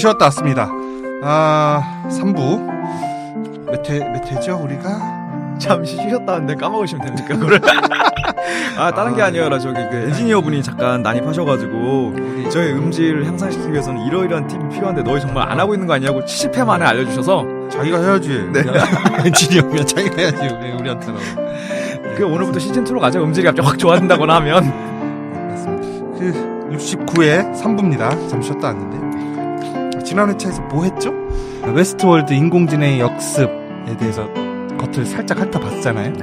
쉬었다 왔습니다. 아, 3부. 몇 회, 몇 회죠, 우리가? 잠시 쉬셨다 왔는데 까먹으시면 됩니까, 그걸? 아, 다른 게 아, 아니라 저기 그 엔지니어 분이 잠깐 난입하셔가지고 우리 저희 음질을 향상시키기 위해서는 이러이러한 팁이 필요한데 너희 정말 안 하고 있는 거 아니냐고 70회 만에 알려주셔서 자기가 해야지. 네. 엔지니어면 자기가 해야지, 왜 우리한테는. 그 오늘부터 시즌 2로 가자 음질이 갑자기 확 좋아진다거나 하면 맞습니다. 그 69회 3부입니다. 잠시 쉬었다 왔는데. 지난 회차에서 뭐 했죠? 웨스트월드 인공지능의 역습에 대해서 겉을 살짝 핥아봤잖아요.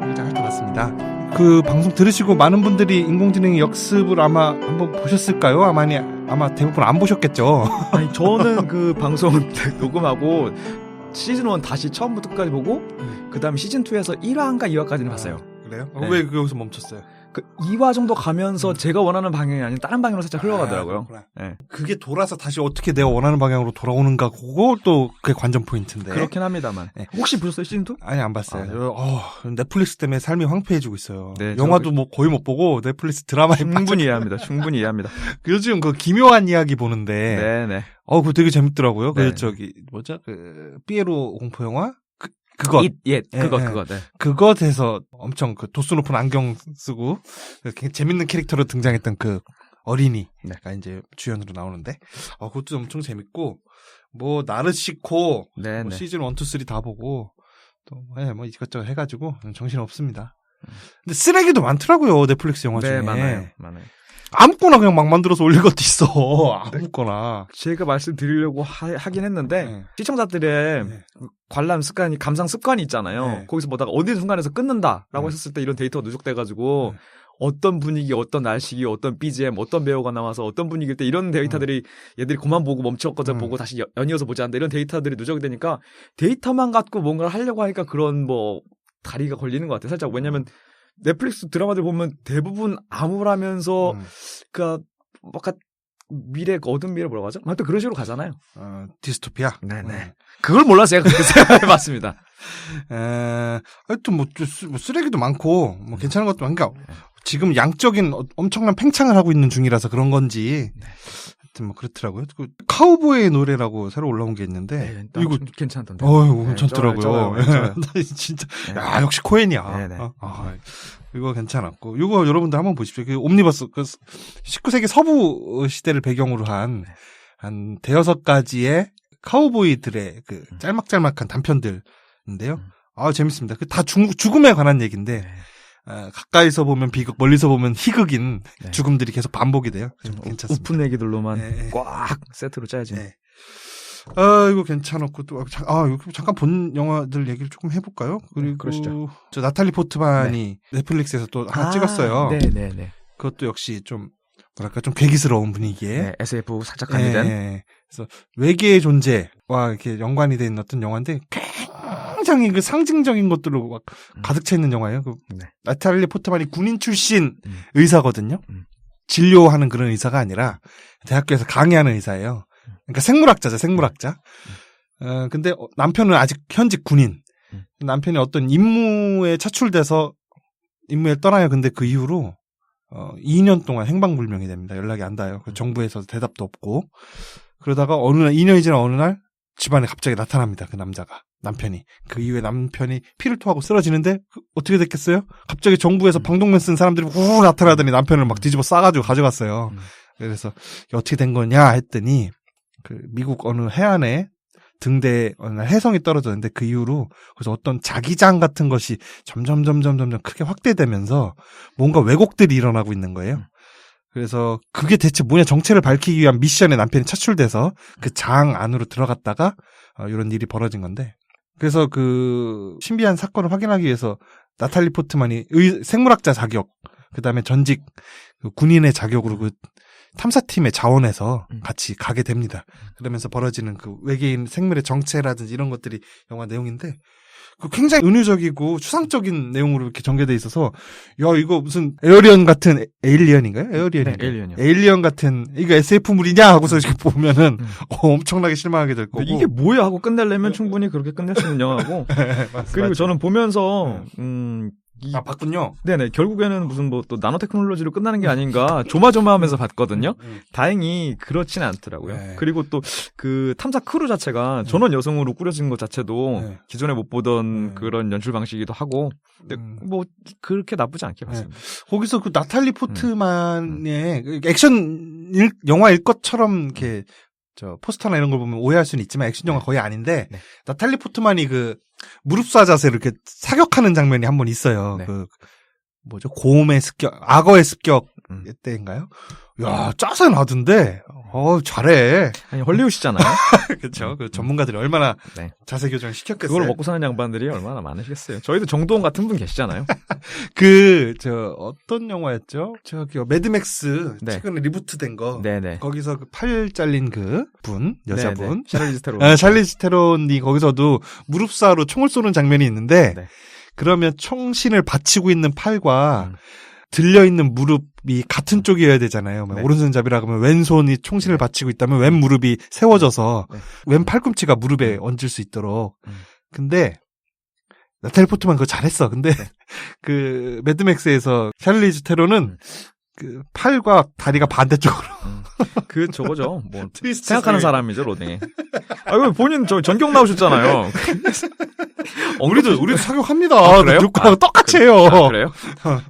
살짝 핥아봤습니다. 그 방송 들으시고 많은 분들이 인공지능의 역습을 아마 한번 보셨을까요? 아마 아마 대부분 안 보셨겠죠. 아니 저는 그 방송 녹음하고 시즌 1 다시 처음부터 끝까지 보고 그 다음 시즌 2에서 1화인가 2화까지는 봤어요 그래요? 네. 왜 여기서 멈췄어요? 그 2화 정도 가면서 제가 원하는 방향이 아닌 다른 방향으로 살짝 흘러가더라고요 아. 네. 그게 돌아서 다시 어떻게 내가 원하는 방향으로 돌아오는가 그거 또 그게 관전 포인트인데. 그렇긴 합니다만 네. 혹시 보셨어요 시즌 2? 아니 안 봤어요. 아, 네. 어, 넷플릭스 때문에 삶이 황폐해지고 있어요. 네, 영화도 뭐 거의 못 보고 넷플릭스 드라마에 충분히 이해합니다 충분히 이해합니다. 요즘 그 기묘한 이야기 보는데 네네 어 그거 되게 재밌더라고요. 그 네. 저기 뭐죠? 그 삐에로 공포 영화 그 그거 이- 예, 그거 예, 예. 그거 네. 그것에서 엄청 그 도수 높은 안경 쓰고 그 재밌는 캐릭터로 등장했던 그 어린이가 이제 주연으로 나오는데 어 그것도 엄청 재밌고 뭐 나르시코 네네 뭐 시즌 1, 2, 3 다 보고 또, 예, 뭐 이것저것 해가지고 정신 없습니다. 근데 쓰레기도 많더라고요 넷플릭스 영화 중에. 네 많아요 많아요 아무거나 그냥 막 만들어서 올릴 것도 있어. 아무거나. 제가 말씀드리려고 하, 긴 했는데 네. 시청자들의 네. 관람 습관이 감상 습관이 있잖아요. 네. 거기서 보다가 어느 순간에서 끊는다라고 네. 했었을 때 이런 데이터가 누적돼가지고 네. 어떤 분위기, 어떤 날씨기, 어떤 BGM, 어떤 배우가 나와서 어떤 분위기일 때 이런 데이터들이 얘들이 그만 보고 멈췄거나 음. 보고 다시 연- 연이어서 보지 않는다 이런 데이터들이 누적이 되니까 데이터만 갖고 뭔가를 하려고 하니까 그런 뭐 다리가 걸리는 것 같아요. 살짝 왜냐면 넷플릭스 드라마들 보면 대부분 암울하면서 음. 그니까 약간 미래 그 어두운 미래 뭐라고 하죠? 하여튼 그런 식으로 가잖아요. 어, 디스토피아. 네네. 음. 그걸 몰라서 제가 그렇게 생각해봤습니다. 에, 하여튼 뭐, 뭐 쓰레기도 많고 음. 뭐 괜찮은 것도 많고 그러니까 지금 양적인 어- 엄청난 팽창을 하고 있는 중이라서 그런 건지 네. 하여튼 뭐 그렇더라고요. 그 카우보이의 노래라고 새로 올라온 게 있는데 네, 이거 좀 괜찮던데. 어유 네, 괜찮더라고요. 나 진짜 네. 야 역시 코엔이야. 네, 네. 어? 아, 이거 괜찮았고 이거 여러분들 한번 보십시오. 그 옴니버스 그 19세기 서부 시대를 배경으로 한 네. 한 대여섯 가지의 카우보이들의 그 음. 짤막짤막한 단편들인데요. 음. 아 재밌습니다. 그 다 죽음에 관한 얘기인데 네. 아, 가까이서 보면 비극, 멀리서 보면 희극인 네. 죽음들이 계속 반복이 돼요. 좀 괜찮습니다. 우픈 얘기들로만 네, 네. 꽉 세트로 짜야지. 네. 아, 이거 괜찮았고, 또, 아, 자- 아, 이거 잠깐 본 영화들 얘기를 조금 해볼까요? 그리고, 네, 그러시죠. 저 나탈리 포트만이 넷플릭스에서 또 하나 찍었어요. 네 네 네. 그것도 역시 좀, 뭐랄까, 좀 괴기스러운 분위기에. 네, SF 살짝 예, 가미된. 예. 그래서 외계의 존재와 이렇게 연관이 된 어떤 영화인데, 굉장히 그 상징적인 것들로 막 음. 가득 차 있는 영화예요. 그 네. 나탈리 포트만이 군인 출신 음. 의사거든요. 음. 진료하는 그런 의사가 아니라 대학교에서 강의하는 의사예요. 그러니까 생물학자죠, 생물학자. 어, 근데 어, 남편은 아직 현직 군인. 음. 남편이 어떤 임무에 차출돼서 임무에 떠나요. 근데 그 이후로 어, 2년 동안 행방불명이 됩니다. 연락이 안 닿아요. 그 정부에서 대답도 없고. 그러다가 어느 날 2년이 지난 어느 날 집안에 갑자기 나타납니다. 그 남자가. 남편이. 그 이후에 남편이 피를 토하고 쓰러지는데 그 어떻게 됐겠어요? 갑자기 정부에서 음. 방독면 쓴 사람들이 후 나타나더니 남편을 막 뒤집어 싸가지고 가져갔어요. 음. 그래서 어떻게 된 거냐 했더니 그 미국 어느 해안에 등대 어느 날 해성이 떨어졌는데 그 이후로 그래서 어떤 자기장 같은 것이 점점 점점 점점 크게 확대되면서 뭔가 왜곡들이 일어나고 있는 거예요. 음. 그래서 그게 대체 뭐냐 정체를 밝히기 위한 미션에 남편이 차출돼서 그 장 안으로 들어갔다가 어, 이런 일이 벌어진 건데 그래서 그 신비한 사건을 확인하기 위해서 나탈리 포트만이 의, 생물학자 자격 그 다음에 전직 그 군인의 자격으로 그 탐사팀의 자원해서 음. 같이 가게 됩니다. 그러면서 벌어지는 그 외계인 생물의 정체라든지 이런 것들이 영화 내용인데 그 굉장히 은유적이고 추상적인 내용으로 이렇게 전개돼 있어서 야 이거 무슨 에어리언 같은 에- 에일리언인가요? 에어리언인가요? 네, 에일리언이요. 에일리언 같은 이거 SF물이냐 하고서 이렇게 보면은 음. 어, 엄청나게 실망하게 될 거고 이게 뭐야 하고 끝내려면 충분히 그렇게 끝낼 수 있는 영화고 맞습니다. 그리고 저는 보면서 네. 음 이- 아 봤군요. 네네 결국에는 무슨 뭐 또 나노 테크놀로지로 끝나는 게 아닌가 조마조마하면서 봤거든요. 음. 다행히 그렇지는 않더라고요. 네. 그리고 또 그 탐사 크루 자체가 전원 여성으로 꾸려진 것 자체도 네. 기존에 못 보던 네. 그런 연출 방식이기도 하고 근데 음. 뭐 그렇게 나쁘지 않게 봤습니다. 거기서 그 나탈리 포트만의 그 액션 일- 영화일 것처럼 이렇게 저 포스터나 이런 걸 보면 오해할 수는 있지만 액션 영화 거의 아닌데 네. 나탈리 포트만이 그 무릎 쏴 자세로 이렇게 사격하는 장면이 한 번 있어요. 네. 그 뭐죠 곰의 습격, 악어의 습격 음. 때인가요? 야 짜세 나던데. 어 잘해. 아니 헐리우드잖아요. 그렇죠. 그 전문가들이 얼마나 네. 자세 교정을 시켰겠어요. 그걸 먹고 사는 양반들이 얼마나 많으시겠어요. 저희도 정도원 같은 분 계시잖아요. 그, 저, 어떤 영화였죠? 저기, 매드맥스, 네. 최근에 리부트된 거. 네네. 거기서 그 팔 잘린 그 분, 여자분. 샤를리즈 테론. 아, 샬리즈 테론이 거기서도 무릎사로 총을 쏘는 장면이 있는데, 네. 그러면 총신을 받치고 있는 팔과 음. 들려있는 무릎이 같은 쪽이어야 되잖아요. 뭐 네. 오른손잡이라 그러면 왼손이 총신을 받치고 있다면 왼 무릎이 세워져서 네. 왼 팔꿈치가 무릎에 얹을 수 있도록. 음. 근데 나탈리 포트만 그거 잘했어. 근데 네. 그 매드맥스에서 샬리즈 테론은 음. 그 팔과 다리가 반대쪽으로 음. 그 저거죠. 뭐 트위스트 생각하는. 사람이죠 로딩이. 아 이거 본인 저 전경 나오셨잖아요. 우리도 우리도 사격합니다. 아, 그래요? 누구하고 아, 똑같이 해요. 아, 그래요?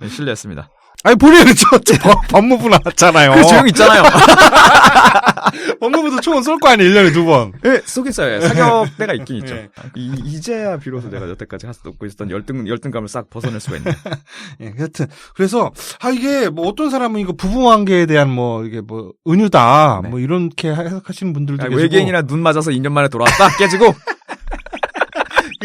네, 실례했습니다. 아니 본인은 저, 저 법- 법무부 나왔잖아요. 그 조용 있잖아요. 법무부도 총은 쏠 거 아니에요. 1년에 두 번. 예, 쏘겠어요. 사격 때가 있긴 있죠. 예. 이, 이제야 비로소 내가 여태까지 갖고 있었던 열등 열등감을 싹 벗어낼 수가 있네. 예, 하여튼 그래서 아 이게 뭐 어떤 사람은 이거 부부 관계에 대한 뭐 이게 뭐 은유다 네. 뭐 이렇게 해석하시는 분들도 아, 계시고 외계인이나 눈 맞아서 2년 만에 돌아왔다 깨지고.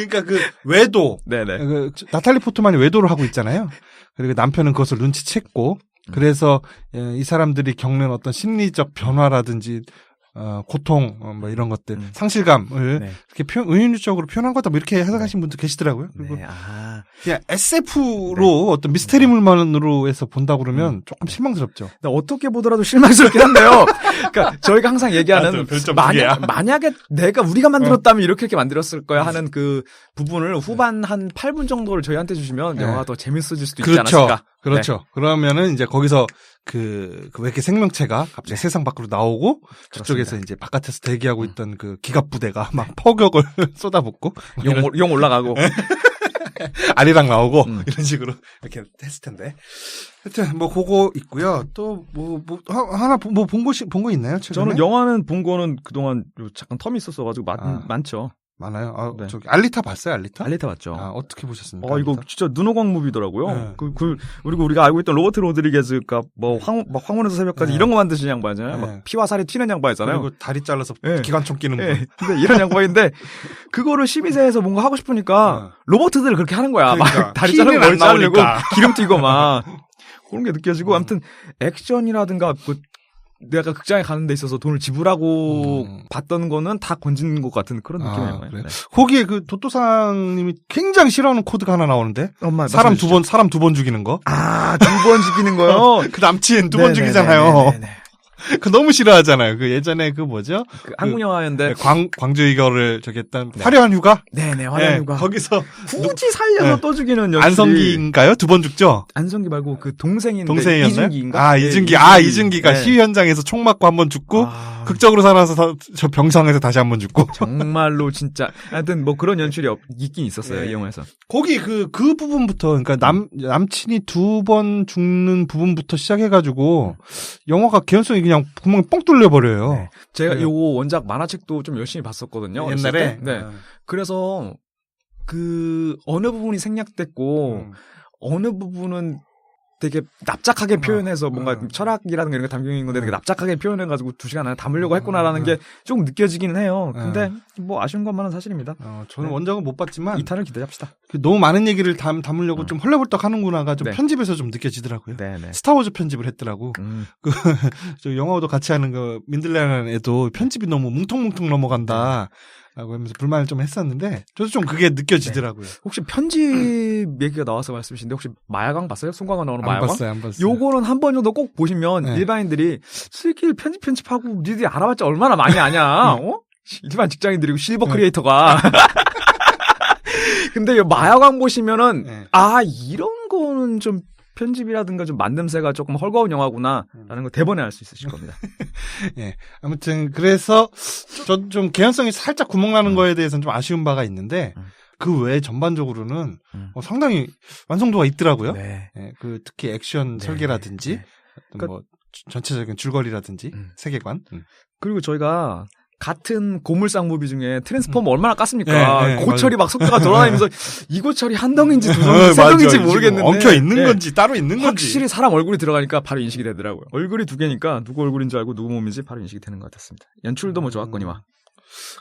그러니까 그 외도 네네. 그 나탈리 포트만이 외도를 하고 있잖아요. 그리고 남편은 그것을 눈치챘고 음. 그래서 예, 이 사람들이 겪는 어떤 심리적 변화라든지 어, 고통 어, 뭐 이런 것들 음. 상실감을 네. 이렇게 표현, 은유적으로 표현한 거다 뭐 이렇게 해석하시는 분도 계시더라고요. 그리고 네. 아. 그냥 SF로 어떤 미스테리물만으로 해서 본다 그러면 음. 조금 실망스럽죠. 근데 어떻게 보더라도 실망스럽긴 한데요. 그러니까 저희가 항상 얘기하는. 만약, 만약에 내가 우리가 만들었다면 이렇게 이렇게 만들었을 거야 하는 그 부분을 후반 한 8분 정도를 저희한테 주시면 네. 영화가 더 재밌어질 수도 있지 그렇죠. 않았을까. 그렇죠. 그러면은 이제 거기서 그, 그 외계 생명체가 갑자기 세상 밖으로 나오고 그쪽에서 그렇습니다. 이제 바깥에서 대기하고 음. 있던 그 기갑 부대가 막 퍼격을 쏟아붓고 막 용, 이런 용 올라가고. 아리랑 나오고 음. 이런 식으로 이렇게 했을 텐데. 하여튼 뭐 그거 있고요. 또 뭐 뭐 하나 뭐본 것이 본거 있나요? 최근에? 저는 영화는 본 거는 그동안 요 잠깐 텀이 있었어가지고 많, 아. 많죠. 많아요. 아, 네. 저기 알리타 봤어요, 알리타? 알리타 봤죠. 아, 어떻게 보셨습니까? 어, 이거 알리타? 진짜 눈호강 무비더라고요. 네. 그, 그, 그리고 우리가 알고 있던 로버트 로드리게즈가 뭐 황, 막 황혼에서 새벽까지 네. 이런 거 만드신 양반이잖아요. 네. 막 피와 살이 튀는 양반이잖아요. 그리고 다리 잘라서 네. 기관총 끼는 분. 예. 근데 이런 양반인데 그거를 12세에서 뭔가 하고 싶으니까 로버트들을 그렇게 하는 거야. 그러니까. 막 다리 자르고 머리 안 자르고. 기름 튀고 막 그런 게 느껴지고 음. 아무튼 액션이라든가 그 내가 극장에 가는 데 있어서 돈을 지불하고 음. 봤던 거는 다 건진 것 같은 그런 아, 느낌이에요. 그래요? 네. 거기에 그 도토상님이 굉장히 싫어하는 코드가 하나 나오는데 엄마 사람 두 번 사람 두 번 죽이는 거. 아, 두 번 죽이는 거요? 그 남친 두번 네네네네네. 죽이잖아요. 그 너무 싫어하잖아요. 그 예전에 그 뭐죠? 그 한국 영화였는데 광 광주 이거를 저기 했던 네. 화려한 휴가. 네네 화려한가 네, 거기서 굳이 살려서 네. 또 죽이는 연출이 안성기인가요? 두 번 죽죠. 안성기 말고 그 동생인데 동생이었나요? 이준기인가? 아 네, 이준기. 아 이준기가 네. 시위 현장에서 총 맞고 한 번 죽고 아, 극적으로 살아서 다- 저 병상에서 다시 한번 죽고. 정말로 진짜 하여튼 뭐 그런 연출이 없- 있긴 있었어요 네. 이 영화에서. 거기 그, 그 부분부터, 그러니까 남, 남친이 두 번 죽는 부분부터 시작해가지고, 영화가 개연성이 그냥 구멍이 뻥 뚫려 버려요. 네. 제가 그래요. 요거 원작 만화책도 좀 열심히 봤었거든요. 옛날에? 때. 네. 어. 그래서 그 어느 부분이 생략됐고 음. 어느 부분은 되게 납작하게 표현해서 뭔가 음. 철학이라는 게 이런 게 담겨 있는 건데 되게 음. 납작하게 표현해가지고 두 시간 안에 담으려고 했구나라는 음. 게 조금 느껴지기는 해요. 음. 근데 뭐 아쉬운 것만은 사실입니다. 어, 저는 네. 원작은 못 봤지만, 이탄을 기대합시다. 그 너무 많은 얘기를 담, 담으려고 음. 좀 헐레벌떡 하는구나가 좀 네. 편집에서 좀 느껴지더라고요. 네네. 스타워즈 편집을 했더라고. 음. 저 영화도 같이 하는 그 민들레라는 애도 편집이 너무 뭉텅뭉텅 넘어간다. 라고 하면서 불만을 좀 했었는데, 저도 좀 그게 느껴지더라고요. 혹시 편집 얘기가 나와서 말씀이신데 혹시 마야광 봤어요? 송강호 나오는 안 마야광? 봤어요, 안 봤어요. 요거는 한 번 정도 꼭 보시면 네. 일반인들이 슬기를 편집 편집하고 니들이 알아봤자 얼마나 많이 아냐? 어? 일반 직장인들이고 실버 네. 크리에이터가 근데 이 마야광 보시면은 네. 아 이런 거는 좀 편집이라든가 좀 만듦새가 조금 헐거운 영화구나라는 거 대본에 알 수 있으실 겁니다. 아무튼 그래서 저좀 개연성이 살짝 구멍 나는 음. 거에 대해서는 좀 아쉬운 바가 있는데 음. 그 외에 전반적으로는 음. 어, 상당히 완성도가 있더라고요. 네. 예, 그 특히 액션 네, 설계라든지 네. 어떤 그러니까- 뭐 주- 전체적인 줄거리라든지 음. 세계관. 음. 그리고 저희가 같은 고물상 무비 중에 트랜스포머 얼마나 깠습니까? 네, 네, 고철이 막 속도가 돌아다니면서 이 고철이 한 덩인지 두 어, 덩인지 세. 덩인지 모르겠는데 엉켜 있는 네. 건지 따로 있는 건지. 확실히 사람 얼굴이 들어가니까 바로 인식이 되더라고요. 얼굴이 두 개니까 누구 얼굴인 줄 알고 누구 몸인지 바로 인식이 되는 것 같았습니다. 연출도 뭐 좋았거니와.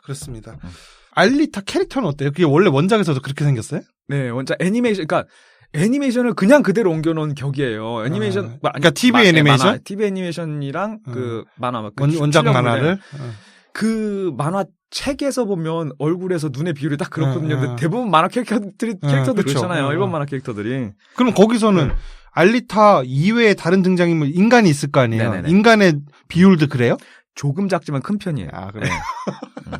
그렇습니다. 음. 알리타 캐릭터는 어때요? 그게 원래 원작에서도 그렇게 생겼어요? 네, 원작 애니메이션, 그러니까 애니메이션을 그냥 그대로 옮겨놓은 격이에요. 애니메이션, 아, 마- 그러니까 TV 마- 네, 애니메이션? 만화, TV 애니메이션이랑 그 만화, 그 원, 출- 원작 만화를 어. 그 만화 책에서 보면 얼굴에서 눈의 비율이 딱 그렇거든요. 어, 어. 근데 대부분 만화 캐릭터들이 어, 캐릭터들. 그렇잖아요. 어, 어. 일본 만화 캐릭터들이. 그럼 거기서는 네. 알리타 이외에 다른 등장인물 인간이 있을 거 아니에요? 네네네. 인간의 비율도 그래요? 조금 작지만 큰 편이에요. 아 그래. 네.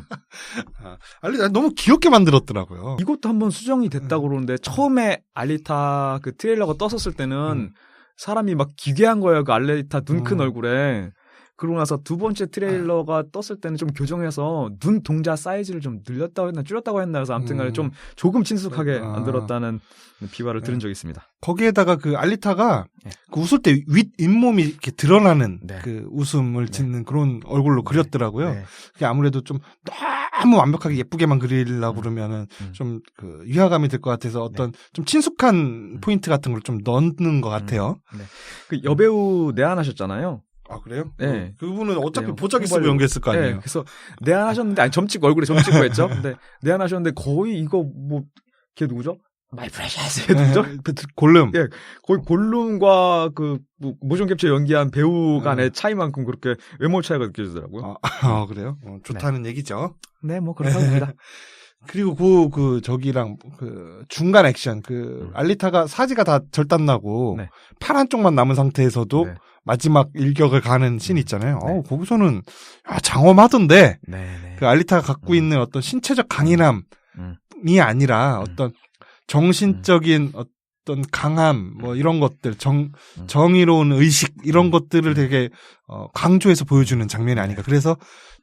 아, 알리타 너무 귀엽게 만들었더라고요. 이것도 한번 수정이 됐다고 음. 그러는데 처음에 알리타 그 트레일러가 떴었을 때는 음. 사람이 막 기괴한 거예요. 그 알리타 눈큰 음. 얼굴에. 그러고 나서 두 번째 트레일러가 떴을 때는 좀 교정해서 눈 동자 사이즈를 좀 늘렸다고 했나 줄였다고 했나 해서 아무튼 간에 음. 좀 조금 친숙하게 아. 만들었다는 비화를 들은 네. 적이 있습니다. 거기에다가 그 알리타가 네. 그 웃을 때 윗 잇몸이 이렇게 드러나는 네. 그 웃음을 짓는 그런 얼굴로 그렸더라고요. 네. 그게 아무래도 좀 너무 완벽하게 예쁘게만 그리려고 음. 그러면은 음. 좀그 위화감이 될것 같아서 어떤 좀 친숙한 음. 포인트 같은 걸 좀 넣는 것 같아요. 그 여배우 내한하셨잖아요. 아 그래요? 네. 그, 그분은 어차피 네, 보자기 쓰고. 연기했을 거 아니에요. 네, 그래서 내한하셨는데 아니 점 찍고 얼굴에 점 찍고 했죠. 근데 내한하셨는데 거의 이거 뭐 걔 누구죠? 마이 프레셔스 걔 누구죠? 그 골룸. 예. 거의 골룸과 그 뭐, 모션 캡처 연기한 배우 간의 음. 차이만큼 그렇게 외모 차이가 느껴지더라고요. 아, 아, 그래요? 어, 좋다는 얘기죠. 네, 뭐 그렇다고 봅니다. 그리고 그, 그, 저기랑, 그, 중간 액션, 그, 음. 알리타가 사지가 다 절단나고, 네. 팔 한쪽만 남은 상태에서도 네. 마지막 일격을 가는 씬 음. 있잖아요. 네. 어 거기서는, 야, 장엄하던데, 네, 네. 그 알리타가 갖고 음. 있는 어떤 신체적 강인함이 음. 아니라 음. 어떤 정신적인 어떤 강함, 뭐 이런 것들, 정, 음. 정의로운 의식, 이런 음. 것들을 되게, 어, 강조해서 보여주는 장면이 아닌가. 그래서,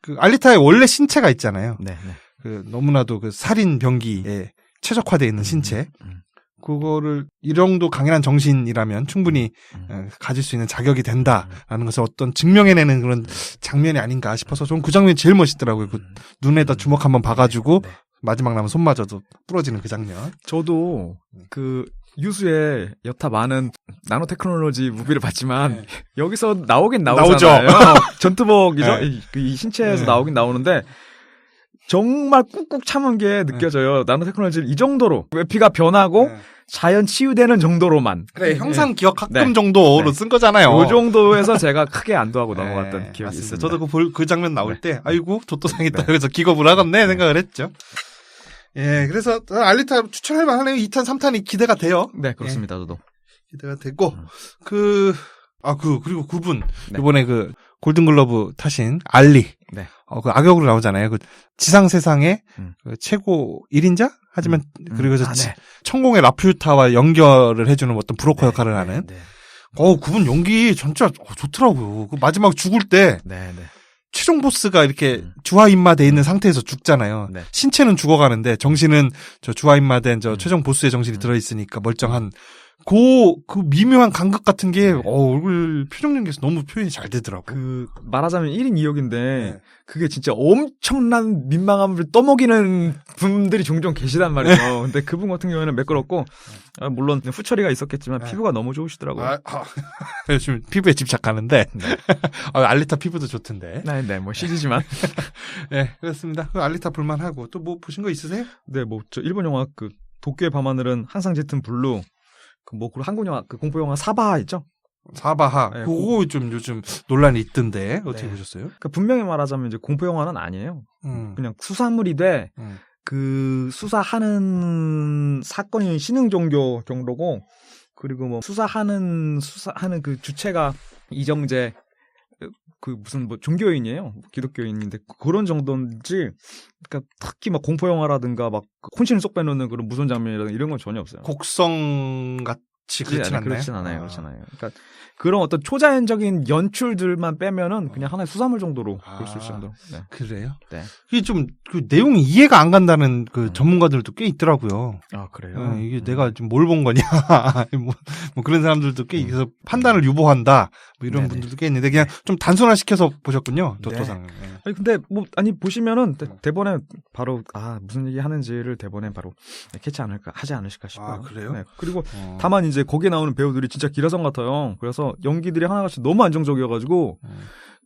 그 알리타의 원래 신체가 있잖아요. 네, 네. 그 너무나도 그 살인 병기에 최적화되어 있는 신체 음, 그거를 이 정도 강인한 정신이라면 충분히 음. 어, 가질 수 있는 자격이 된다라는 것을 어떤 증명해내는 그런 장면이 아닌가 싶어서 저는 그 장면이 제일 멋있더라고요. 그 음. 눈에다 주먹 한번 봐가지고 네. 마지막 남은 손마저도 부러지는 그 장면. 저도 그 유수의 여타 많은 나노 테크놀로지 무비를 봤지만 네. 여기서 나오긴 나오죠. 나오잖아요. 전투복이죠. 네. 이, 그이 신체에서 네. 나오긴 나오는데 정말 꾹꾹 참은 게 느껴져요. 나노 테크놀로지를 이 정도로 외피가 변하고 네. 자연 치유되는 정도로만. 그래 형상 기억 학금 네. 정도로 네. 쓴 거잖아요. 요 정도에서 제가 크게 안도하고 네, 넘어갔던 기억이 맞습니다. 있습니다. 저도 그, 볼- 그 장면 나올 때, 아이고, 조또상했다. 네. 그래서 기겁을 하겠네 생각을 했죠. 예, 그래서 알리타 추천할 만하네요. 2탄, 3탄이 기대가 돼요. 네, 그렇습니다. 저도. 기대가 되고, 음. 그, 아, 그, 그리고 그분. 네. 이번에 그, 골든글러브 타신 알리. 네. 어, 그 악역으로 나오잖아요. 그, 지상 세상의 음. 그 최고 1인자? 하지만, 그리고 그래서 아, 치- 네. 천공의 라퓨타와 연결을 해주는 어떤 브로커 역할을 하는. 네, 네. 어, 그분 연기 진짜 어, 좋더라고요. 그 마지막 죽을 때, 네, 네. 최종 보스가 이렇게 음. 주화인마돼 있는 상태에서 죽잖아요. 네. 신체는 죽어가는데 정신은 저 주화인마된 저 음. 최종 보스의 정신이 음. 들어있으니까 멀쩡한 그, 그 미묘한 감각 같은 게 네. 어, 얼굴 표정 연기에서 너무 표현이 잘 되더라고. 그 말하자면 1인 2역인데 네. 그게 진짜 엄청난 민망함을 떠먹이는 분들이 종종 계시단 말이에요. 근데 그분 같은 경우에는 매끄럽고 아, 물론 후처리가 있었겠지만 네. 피부가 너무 좋으시더라고요. 아, 아, 요즘 피부에 집착하는데 네. 아, 알리타 피부도 좋던데. 네, 네, 뭐 CG지만. 네, 그렇습니다. 그 알리타 볼만하고 또 뭐 보신 거 있으세요? 네, 뭐 저 일본 영화 그 도쿄의 밤하늘은 항상 짙은 블루 그뭐 그 한국 영화 그 공포 영화 사바 있죠? 사바하. 네, 그거 좀 요즘 논란이 있던데 어떻게 네. 보셨어요? 그 분명히 말하자면 이제 공포 영화는 아니에요. 음, 그냥 수사물이 돼 음. 그 수사하는 사건이 신흥 종교 정도고 그리고 뭐 수사하는 수사하는 그 주체가 이정재 그 무슨 뭐 종교인이에요. 기독교인인데 그런 정도인지 그러니까 특히 막 공포 영화라든가 막 혼신을 쏙 빼놓는 그런 무서운 장면이라든가 이런 건 전혀 없어요. 곡성 같이 그렇진 않나요? 그렇진 않아요. 그렇진 않아요. 그러니까 그런 어떤 초자연적인 연출들만 빼면은 그냥 하나의 수사물 정도로 아. 볼수 있을 정도로. 네. 그래요? 네. 그게 좀 그 내용이 이해가 안 간다는 그 음. 전문가들도 꽤 있더라고요. 아 그래요. 어, 이게 내가 좀 뭘 본 거냐, 뭐, 뭐 그런 사람들도 꽤 있어서 판단을 유보한다, 뭐 이런 네네. 분들도 꽤 있는데 그냥 좀 단순화시켜서 보셨군요, 도토상. 네. 아니 근데 뭐 아니 보시면은 대, 음. 대본에 바로 아 무슨 얘기 하는지를 대본에 바로 캐치 않을까 하지 않으실까 싶어요. 아, 그래요? 네. 그리고 어. 다만 이제 거기에 나오는 배우들이 진짜 기라성 같아요. 그래서 연기들이 하나같이 너무 안정적이어가지고 음.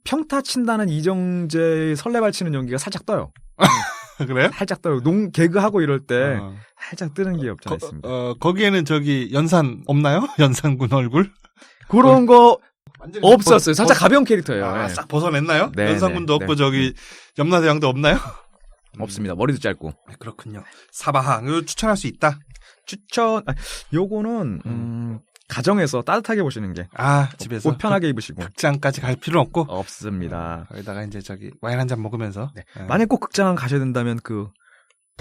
평타 친다는 이정재의 설레발 치는 연기가 살짝 떠요. 그래요? 살짝 떠요. 농 개그하고 이럴 때 어. 살짝 뜨는 게 없지 거, 않습니다. 어, 거기에는 저기 연산 없나요? 연산군 얼굴? 그런 거 없었어요. 벗- 살짝 벗- 가벼운 캐릭터예요. 아, 네. 싹 벗어냈나요? 네, 연산군도 네, 없고 네. 저기 염라대왕도 없나요? 없습니다. 머리도 짧고. 네, 그렇군요. 사바항 추천할 수 있다. 추천. 아, 요거는 음, 가정에서 따뜻하게 보시는 게 아 집에서 옷 편하게 입으시고 극장까지 갈 필요 없고 없습니다. 거기다가 이제 저기 와인 한 잔 먹으면서 네. 예. 만약 꼭 극장 가셔야 된다면 그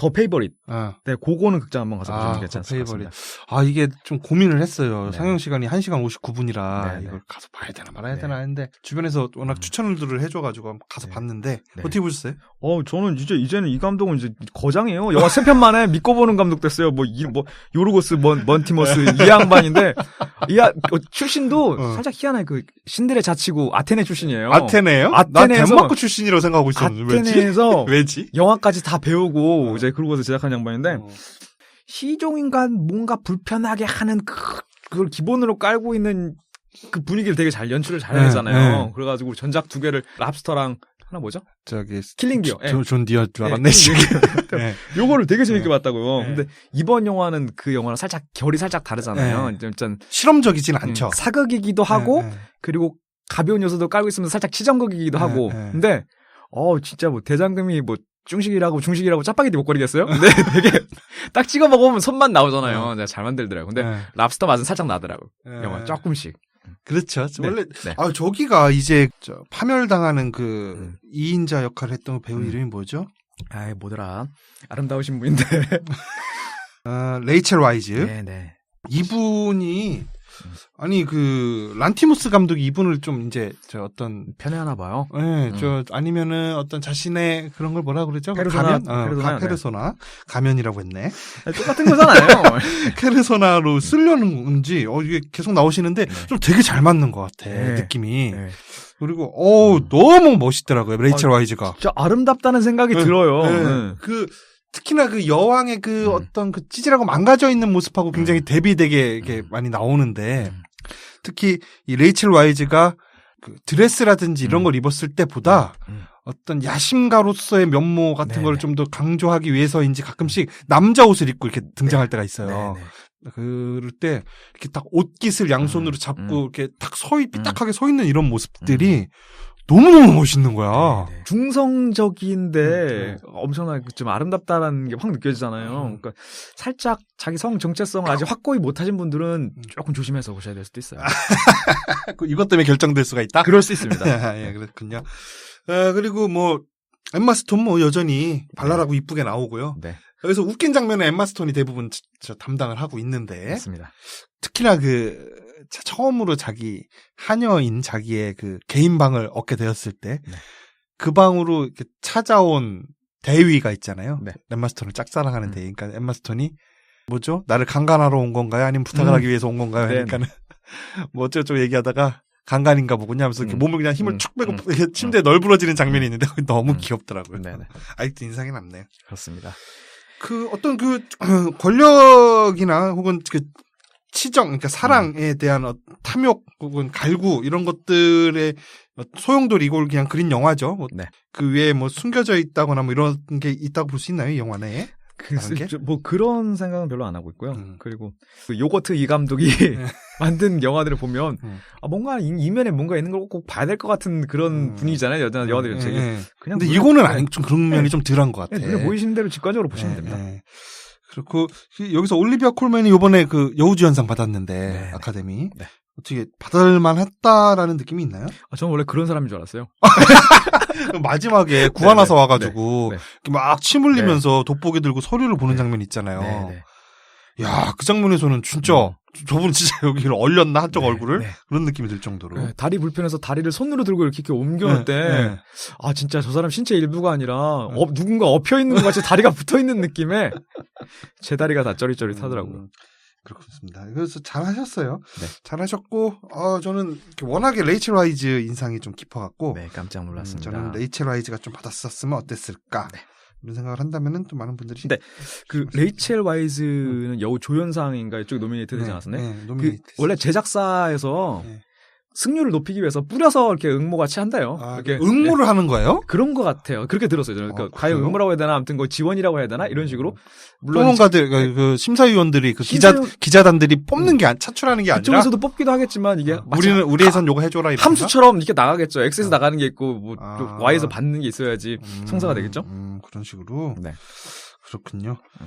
더 페이버릿. 어. 네, 그거는 극장 한번 가서 보시는 아, 같습니다. 아 이게 좀 고민을 했어요. 네. 상영 시간이 1시간 59분이라 네, 네. 이걸 가서 봐야 되나 말아야 네. 되나 했는데 주변에서 워낙 음. 추천들을 해줘가지고 가서 네. 봤는데 네. 어떻게 보셨어요? 어, 저는 이제 이제는 이 감독은 이제 거장이에요. 영화 세 편 만 에 믿고 보는 감독 됐어요. 뭐, 이, 뭐, 요르고스, 먼, 먼티머스, 이 양반인데, 이 야, 어, 출신도 어. 살짝 희한해. 그, 신들의 자치고 아테네 출신이에요. 아테네요? 나 아테네에서- 덴마크 출신이라고 생각하고 있었는데? 아테네에서 왜지? 영화까지 다 배우고, 어. 이제 그러고서 제작한 양반인데, 어. 시종인간 뭔가 불편하게 하는 그, 그걸 기본으로 깔고 있는 그 분위기를 되게 잘 연출을 잘 네, 해내잖아요. 네. 그래가지고 전작 두 개를 랍스터랑 하나 뭐죠? 저기 킬링 디어. 예. 존, 존 디어 줄 예, 알았네. 네. 요거를 되게 재밌게 네. 봤다고요. 네. 근데 이번 영화는 그 영화랑 살짝 결이 살짝 다르잖아요. 네. 일단 실험적이진 않죠. 음, 사극이기도 하고 네, 네. 그리고 가벼운 요소도 깔고 있으면서 살짝 치정극이기도 네, 하고. 네. 근데 어 진짜 뭐 대장금이 뭐 중식이라고 중식이라고 짜파게티 목걸이겠어요? 근데 되게 딱 찍어 먹으면 손만 나오잖아요. 내가 잘 만들더라고. 근데 네. 랍스터 맛은 살짝 나더라고. 네. 영화 조금씩. 그렇죠. 네. 원래 네. 아 저기가 이제 저 파멸당하는 그 음. 2인자 역할을 했던 배우 음. 이름이 뭐죠? 아이 뭐더라. 아름다우신 분인데. 아, 레이첼 와이즈. 네, 네. 이분이 음. 아니 그 란티무스 감독이 이분을 좀 이제 저 어떤 편애하나 봐요. 예, 저 아니면은 어떤 자신의 그런 걸 뭐라 그러죠? 페르소나, 가면, 어, 페르소나, 가- 네. 페르소나, 가면이라고 했네. 아니, 똑같은 거잖아요. 페르소나로 쓰려는 건지 어 이게 계속 나오시는데 네. 좀 되게 잘 맞는 것 같아 네. 느낌이. 네. 그리고 어 너무 멋있더라고요 레이첼 아, 와이즈가. 진짜 아름답다는 생각이 네, 들어요. 네. 네. 그 특히나 그 여왕의 그 음. 어떤 그 찌질하고 망가져 있는 모습하고 굉장히 음. 대비되게 이렇게 음. 많이 나오는데 음. 특히 이 레이첼 와이즈가 그 드레스라든지 이런 음. 걸 입었을 때보다 음. 어떤 야심가로서의 면모 같은 네네. 걸 좀 더 강조하기 위해서인지 가끔씩 남자 옷을 입고 이렇게 등장할 때가 있어요. 네, 네. 그럴 때 이렇게 딱 옷깃을 양손으로 음, 잡고 음. 이렇게 딱 서이 삐딱하게 서 있는 이런 모습들이 너무너무 멋있는 거야. 네, 네. 중성적인데 음, 네. 엄청나게 좀 아름답다라는 게 확 느껴지잖아요. 음. 그러니까 살짝 자기 성 정체성을 아직 확고히 못하신 분들은 음. 조금 조심해서 보셔야 될 수도 있어요. 그 이것 때문에 결정될 수가 있다. 그럴 수 있습니다. 예, 그렇군요. 어, 그리고 뭐 엠마 스톤 뭐 여전히 발랄하고 이쁘게 나오고요. 네, 여기서 웃긴 장면에 엠마 스톤이 대부분 저- 저 담당을 하고 있는데 맞습니다. 특히나 그 자- 처음으로 자기 하녀인 자기의 그 개인 방을 얻게 되었을 때그 네. 방으로 이렇게 찾아온 대위가 있잖아요. 네. 엠마 스톤을 짝사랑하는 음. 대위. 그러니까 엠마 스톤이 뭐죠? 나를 강간하러 온 건가요? 아니면 부탁을 음. 하기 위해서 온 건가요? 네, 그러니까는 뭐 어쩌고저쩌고 얘기하다가 강간인가 보군요 하면서 이렇게 음. 몸을 그냥 힘을 음. 축 빼고 음. 이렇게 침대에 널브러지는 장면이 있는데 너무 음. 귀엽더라고요. 네, 네. 아직도 인상이 남네요. 그렇습니다. 그 어떤 그 권력이나 혹은 그 치정, 그러니까 사랑에 대한 어, 탐욕 혹은 갈구 이런 것들의 어, 소용돌이 이걸 그냥 그린 영화죠. 뭐 네. 그 위에 뭐 숨겨져 있다거나 뭐 이런 게 있다고 볼 수 있나요, 이 영화 내에? 글쎄, 뭐 그런 생각은 별로 안 하고 있고요. 음. 그리고 그 요거트 이 감독이 만든 영화들을 보면 음. 아, 뭔가 이, 이면에 뭔가 있는 걸 꼭 봐야 될 것 같은 그런 음. 분위기잖아요. 여자 영화들이 예, 되게 예. 그냥 근데 이거는 네. 아니 좀 그런 면이 좀 덜한 것 같아. 네, 보이시는 대로 직관적으로 보시면 예, 됩니다. 예. 그렇고 그 여기서 올리비아 콜맨이 이번에 그 여우주연상 받았는데 네, 네. 아카데미 네. 어떻게 받을만 했다라는 느낌이 있나요? 아, 저는 원래 그런 사람인 줄 알았어요. 마지막에 구하나서 네, 와가지고 네, 네. 이렇게 막침 흘리면서 돋보기 들고 서류를 보는 장면 있잖아요. 야, 그 장면에서는 진짜 음. 저분 진짜 여기를 얼렸나 한쪽 네, 얼굴을 네. 그런 느낌이 들 정도로. 네, 다리 불편해서 다리를 손으로 들고 이렇게, 이렇게 때, 네, 네. 아, 진짜 저 사람 신체 일부가 아니라, 어, 누군가 엎여 있는 것 같이 다리가 붙어 있는 느낌에, 제 다리가 다 쩌릿쩌릿하더라고요. 음, 그렇습니다. 그래서 잘 하셨어요. 네. 잘 하셨고, 어, 저는 워낙에 레이첼 와이즈 인상이 좀 깊어갖고, 네, 깜짝 음, 놀랐습니다. 저는 레이첼 와이즈가 좀 받았었으면 어땠을까. 네. 이런 생각을 한다면은 또 많은 분들이. 근데 그 레이첼 와이즈는 여우 조연상인가 이쪽에 노미네이트 되지 않았었나요? 네, 그 노미네이트. 원래 제작사에서 네. 승률을 높이기 위해서 뿌려서 이렇게 응모 같이 한대요. 아, 이렇게 응모를 하는 거예요? 그런 것 같아요. 그렇게 들었어요. 저는. 그러니까 아, 과연? 응모라고 해야 되나, 아무튼 그 지원이라고 해야 되나 이런 식으로. 물론 평론가들, 그, 그 심사위원들이 그 기자, 심사위원- 기자단들이 뽑는 게, 안, 차출하는 게 아니라. 그쪽에서도 뽑기도 하겠지만 이게 아, 우리는, 우리에선 요거 해줘라. 이런 함수처럼 이렇게 나가겠죠. X에서 아. 나가는 게 있고 뭐 아. 또 Y에서 받는 게 있어야지 음, 성사가 되겠죠. 음, 그런 식으로. 네. 그렇군요. 음.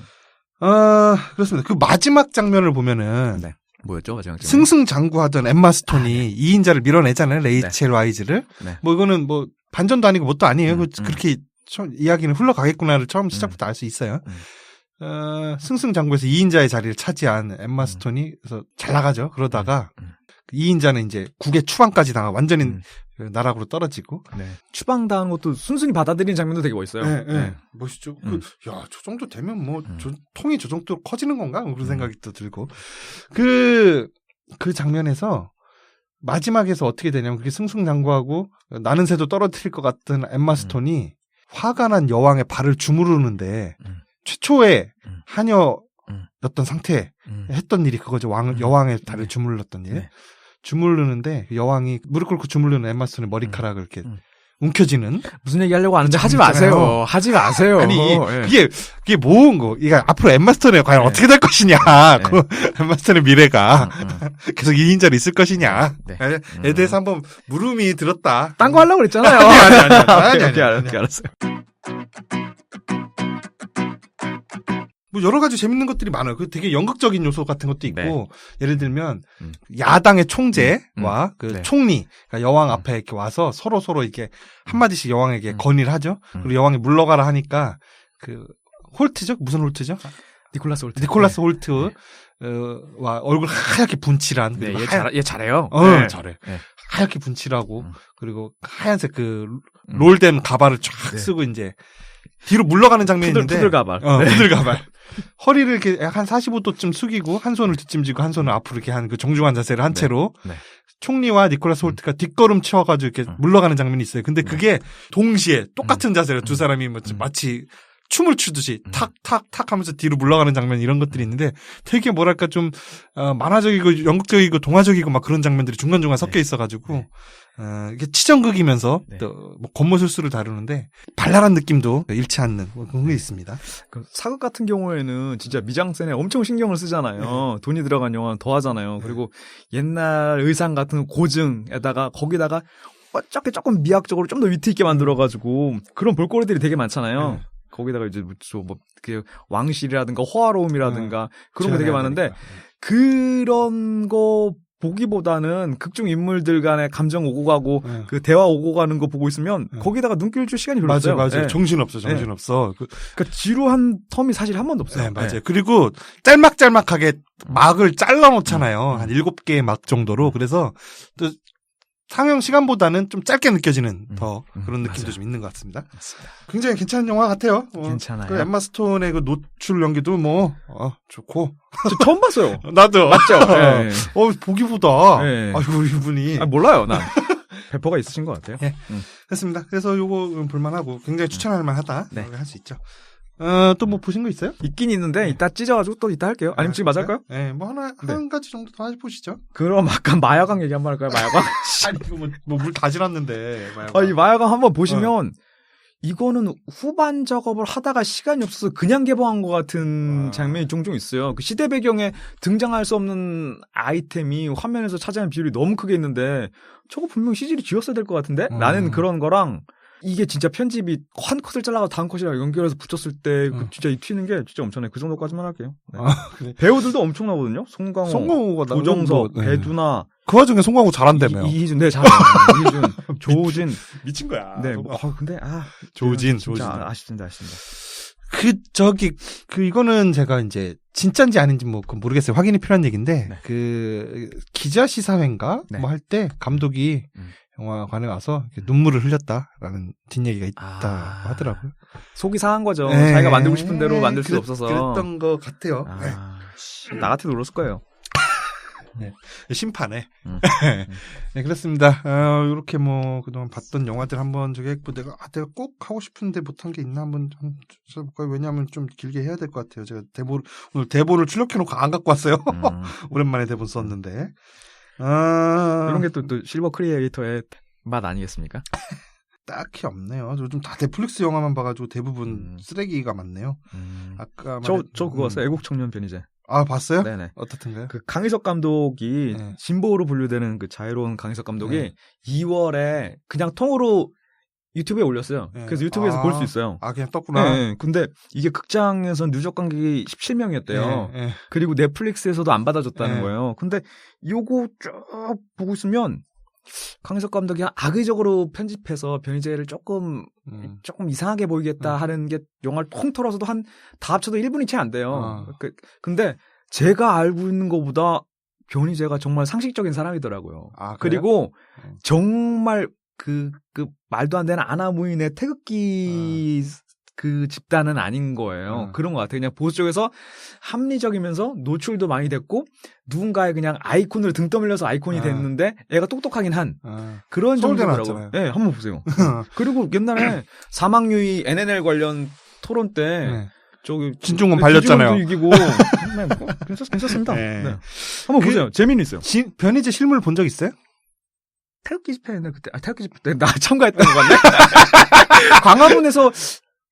아, 그렇습니다. 그 마지막 장면을 보면은 네. 뭐였죠, 장면? 승승장구하던 엠마 스톤이 이 2인자를 밀어내잖아요. 레이첼 와이즈를. 네. 뭐 이거는 뭐 반전도 아니고 뭣도 아니에요. 음, 그 음. 그렇게 이야기는 흘러가겠구나를 처음 시작부터 알 수 있어요. 음. 어, 승승장구에서 2인자의 자리를 차지한 엠마 스톤이 그래서 잘 나가죠. 그러다가 음, 음. 2인자는 이제 국의 추방까지 당하 완전히 음. 그 나락으로 떨어지고. 네. 추방당한 것도 순순히 받아들이는 장면도 되게 멋있어요. 네, 네. 네. 멋있죠. 음. 그, 야, 저 정도 되면 뭐, 음. 저, 통이 저 정도 커지는 건가? 뭐 그런 음. 생각이 또 들고. 그, 그 장면에서 마지막에서 어떻게 되냐면 그게 승승장구하고 나는 새도 떨어뜨릴 것 같은 엠마 스톤이 화가 난 여왕의 발을 주무르는데 음. 최초의 음. 하녀였던 상태에 음. 했던 일이 그거죠. 왕, 음. 여왕의 다리를 네. 주물렀던 일. 네. 주물르는데 여왕이 무릎 꿇고 주물르는 엠마 스톤의 머리카락을 이렇게 음. 움켜쥐는 무슨 얘기 하려고 하는데 하지 있잖아요. 마세요. 하지 마세요. 아니 예. 이게 이게 모은 거. 이게 앞으로 엠마 스톤에 과연 네. 어떻게 될 것이냐. 네. 그 엠마 스톤의 미래가 음, 음. 계속 2인자로 있을 것이냐. 네. 에, 에 대해서 한번 물음이 들었다. 딴 거 하려고 그랬잖아요. 아니, 아니, 아니, 아니, 아니, 오케이, 아니, 오케이, 아니, 알았- 오케이, 알았어요. 뭐 여러 가지 재밌는 것들이 많아요. 그 되게 연극적인 요소 같은 것도 있고 네. 예를 들면 음. 야당의 총재와 음, 그 네. 총리 그러니까 여왕 앞에 이렇게 와서 서로 서로 이렇게 한 마디씩 여왕에게 음. 건의를 하죠. 음. 그리고 여왕이 물러가라 하니까 그 홀트죠? 무슨 홀트죠? 니콜라스 홀트. 니콜라스 네. 홀트 어, 와 얼굴 하얗게 분칠한 네, 그리고 얘, 하얀- 잘, 얘 잘해요. 어, 네. 잘해. 네. 하얗게 분칠하고 음. 그리고 하얀색 그 음. 롤된 가발을 쫙 네. 쓰고 이제 뒤로 물러가는 장면이 푸들, 있는데 푸들 가발. 어, 네. 푸들 가발. 허리를 이렇게 약한 45도쯤 숙이고 한 손을 뒷짐지고 한 손을 앞으로 이렇게 한 그 정중한 자세를 한 네. 채로 네. 총리와 니콜라스 홀트가 뒷걸음 치워가지고 이렇게 음. 물러가는 장면이 있어요. 근데 네. 그게 동시에 똑같은 자세로 두 음. 사람이 뭐 음. 마치 춤을 추듯이 음. 탁탁탁 하면서 뒤로 물러가는 장면 이런 것들이 있는데 되게 뭐랄까 좀 어, 만화적이고 연극적이고 동화적이고 막 그런 장면들이 중간중간 섞여 있어가지고 네. 어, 이게 치정극이면서 네. 또뭐 권모술수를 다루는데 발랄한 느낌도 잃지 않는 뭐 그런 게 있습니다. 그 사극 같은 경우에는 진짜 미장센에 엄청 신경을 쓰잖아요. 돈이 들어간 영화는 더 하잖아요. 그리고 옛날 의상 같은 고증에다가 거기다가 어차피 조금 미학적으로 좀 더 위트 있게 만들어가지고 그런 볼거리들이 되게 많잖아요. 네. 거기다가 이제 뭐그 왕실이라든가 호화로움이라든가 그런 게 되게 많은데 되니까. 그런 거 보기보다는 극중 인물들 간의 감정 오고 가고 네. 그 대화 오고 가는 거 보고 있으면 네. 거기다가 눈길 줄 시간이 별로 맞아요, 없어요. 맞아요. 네. 정신 없어, 정신 없어. 그, 그러니까 지루한 텀이 사실 한 번도 없어요. 네, 맞아요. 그리고 짤막짤막하게 막을 잘라놓잖아요. 음. 한 일곱 개의 막 정도로. 그래서 또 상영 시간보다는 좀 짧게 느껴지는 음. 더 음, 그런 느낌도 맞아요. 좀 있는 것 같습니다. 맞습니다. 굉장히 괜찮은 영화 같아요. 어, 괜찮아요. 그 엠마 스톤의 그 노출 연기도 뭐 어, 좋고 저 처음 봤어요. 나도 맞죠? 예. 어 보기보다 네. 아이고 이분이 아, 몰라요, 난. 배포가 있으신 것 같아요. 예. 그렇습니다. 그래서 요거 볼만하고 굉장히 추천할 만하다. 네. 할 수 있죠. 어, 또 뭐 보신 거 있어요? 있긴 있는데, 이따 찢어가지고 또 이따 할게요. 아니면 지금 마저 할까요? 네, 뭐 하나 네. 한 가지 정도 더 해보시죠. 그럼 아까 마야강 얘기 한 번 할까요, 마야강? 아니 뭐물 다 지났는데. 아, 이 마야강 한번 보시면, 이거는 후반 작업을 하다가 시간이 없어서 그냥 개봉한 것 같은 아. 장면이 종종 있어요. 그 시대 배경에 등장할 수 없는 아이템이 화면에서 차지하는 비율이 너무 크게 있는데, 저거 분명 CG를 지웠어야 될 것 같은데? 음. 라는 그런 거랑, 이게 진짜 편집이 한 컷을 잘라가 다음 컷이랑 연결해서 붙였을 때, 그 음. 진짜 이 튀는 게 진짜 엄청나요. 그 정도까지만 할게요. 네. 아, 그래. 배우들도 엄청나거든요. 송강호, 송강호가 조정석, 뭐, 네. 배두나, 그 와중에 송강호 잘한다며요. 이- 이희준, 네, 잘해요. 이희준, 조진. 미친 거야. 네, 뭐, 아, 근데, 아. 조진, 진짜 조진. 아쉽습니다, 아쉽습니다. 그 저기 그 이거는 제가 이제 진짜인지 아닌지 뭐 그건 모르겠어요. 확인이 필요한 얘기인데 네. 그 기자 시사회인가 네. 뭐할 때 감독이 음. 영화관에 와서 눈물을 흘렸다라는 뒷얘기가 있다 아. 하더라고요. 속이 상한 거죠. 네. 자기가 만들고 싶은 대로 만들 수 없어서. 그랬던 것 같아요. 네. 아, 씨, 나 같아도 울었을 거예요. 심판에. 음. 네, 그렇습니다. 어, 이렇게 뭐, 그동안 봤던 영화들 한번 저기 했고, 내가, 아, 내가 꼭 하고 싶은데 못한 게 있나 한번 좀 찾아볼까요? 왜냐하면 좀 길게 해야 될 것 같아요. 제가 대본, 오늘 대본을 출력해놓고 안 갖고 왔어요. 음. 오랜만에 대본 썼는데. 아, 이런 게 또, 또 실버 크리에이터의 맛 아니겠습니까? 딱히 없네요. 요즘 다 넷플릭스 영화만 봐가지고 대부분 음. 쓰레기가 많네요. 음. 아까 저, 말했- 저 그거 음. 봤어요. 애국 청년 편이제. 아, 봤어요? 네네. 어떻든가요? 그 강희석 감독이 네. 진보로 분류되는 그 자유로운 강희석 감독이 네. 2월에 그냥 통으로 유튜브에 올렸어요. 네. 그래서 유튜브에서 아. 볼수 있어요. 아, 그냥 떴구나. 네, 근데 이게 극장에선 누적 관객이 17명이었대요. 네, 네. 그리고 넷플릭스에서도 안 받아줬다는 네. 거예요. 근데 요거 쭉 보고 있으면 강희석 감독이 악의적으로 편집해서 변희재를 조금 음. 조금 이상하게 보이겠다 음. 하는 게 영화를 통 털어서도 한 다 합쳐도 1분이 채 안 돼요. 어. 그, 근데 제가 알고 있는 것보다 변희재가 정말 상식적인 사람이더라고요. 아, 그래요? 그리고 음. 정말 그, 그 말도 안 되는 아나무인의 태극기 그 집단은 아닌 거예요. 어. 그런 것 같아요. 그냥 보수 쪽에서 합리적이면서 노출도 많이 됐고 누군가의 그냥 아이콘으로 등 떠밀려서 아이콘이 아. 됐는데 애가 똑똑하긴 한 아. 그런 정도더라고요. 나왔잖아요. 네, 한번 보세요. 그리고 옛날에 사망유의 NNL 관련 토론 때 네. 저기 진중권 발렸잖아요. 진중권도 이기고 네, 뭐, 괜찮, 괜찮습니다. 네. 네. 한번 그- 보세요. 재미는 있어요. 진, 변희재 실물 본 적 있어요? 태극기 집회는 그때 아 태극기 집회 때 나 참가했던 거 같네. 광화문에서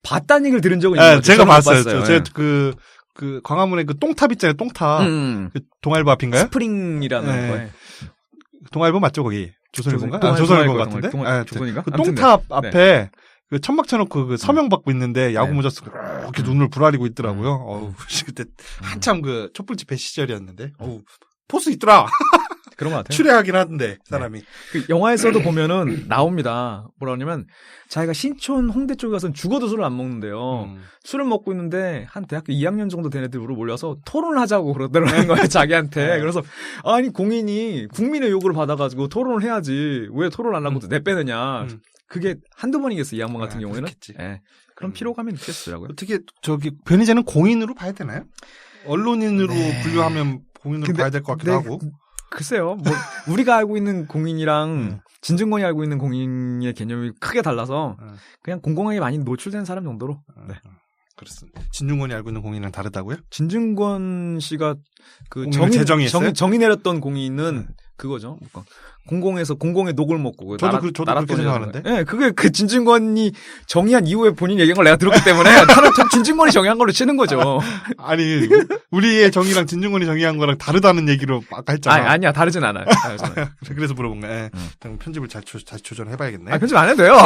봤다는 얘기를 들은 적은 있는 네, 것 같아요. 제가 봤어요. 봤어요. 저, 제가 예. 그, 그, 광화문에 그 똥탑 있잖아요, 똥탑. 음, 그 동아일보 앞인가요? 스프링이라는 네. 거에 동아일보 맞죠, 거기? 조선일보인가? 조선- 아, 조선일보 같은데? 동아일보, 아. 조선인가? 그 똥탑 네. 앞에 그 천막 쳐놓고 그 서명 받고 있는데 야구 네. 모자 쓰고 이렇게 눈을 부라리고 있더라고요. 음. 어우, 그때 한참 그 촛불 집회 시절이었는데. 어우, 포스 있더라. 그런 것 같아요. 추레하긴 하던데, 사람이. 그 영화에서도 보면은 나옵니다. 뭐라 하냐면 자기가 신촌 홍대 쪽에 가서는 죽어도 술을 안 먹는데요. 음. 술을 먹고 있는데 한 대학교 2학년 정도 된 애들이 몰려서 토론을 하자고 그러더라는 거예요 자기한테 네. 그래서 아니 공인이 국민의 요구를 받아가지고 토론을 해야지 왜 토론 안 하고 내 빼느냐 음. 그게 한두 번이겠어 이 양반 같은 아, 경우에는 그렇겠지. 예. 그런 음. 피로감이 느껴지더라고요 어떻게, 저기, 변희재는 공인으로 봐야 되나요? 언론인으로 네. 분류하면 공인으로 봐야 될 것 같기도 네, 하고. 글쎄요 뭐 우리가 알고 있는 공인이랑 음. 진증권이 알고 있는 공인의 개념이 크게 달라서 음. 그냥 공공하게 많이 노출된 사람 정도로 네. 어, 그렇습니다. 진중권이 알고 있는 공인이랑 다르다고요? 진증권 씨가 그 정의? 정의, 정의 내렸던 공인은 그거죠. 뭔가 공공에서 공공의 녹을 먹고 그 저도 그- 저도 그렇게 생각하는데. 예, 그게 그 진증권이 정의한 이후에 본인 얘기한 걸 내가 들었기 때문에 나는 참 진증권이 정의한 걸로 치는 거죠. 아니, 우리의 정의랑 진중권이 정의한 거랑 다르다는 얘기로 아까 아, 했잖아. 아니야 다르진 않아요. 다르진 않아요. 그래서 물어본 거야. 예. 음. 편집을 잘 조, 다시 조절해봐야겠네. 아, 편집 안 해도 돼요.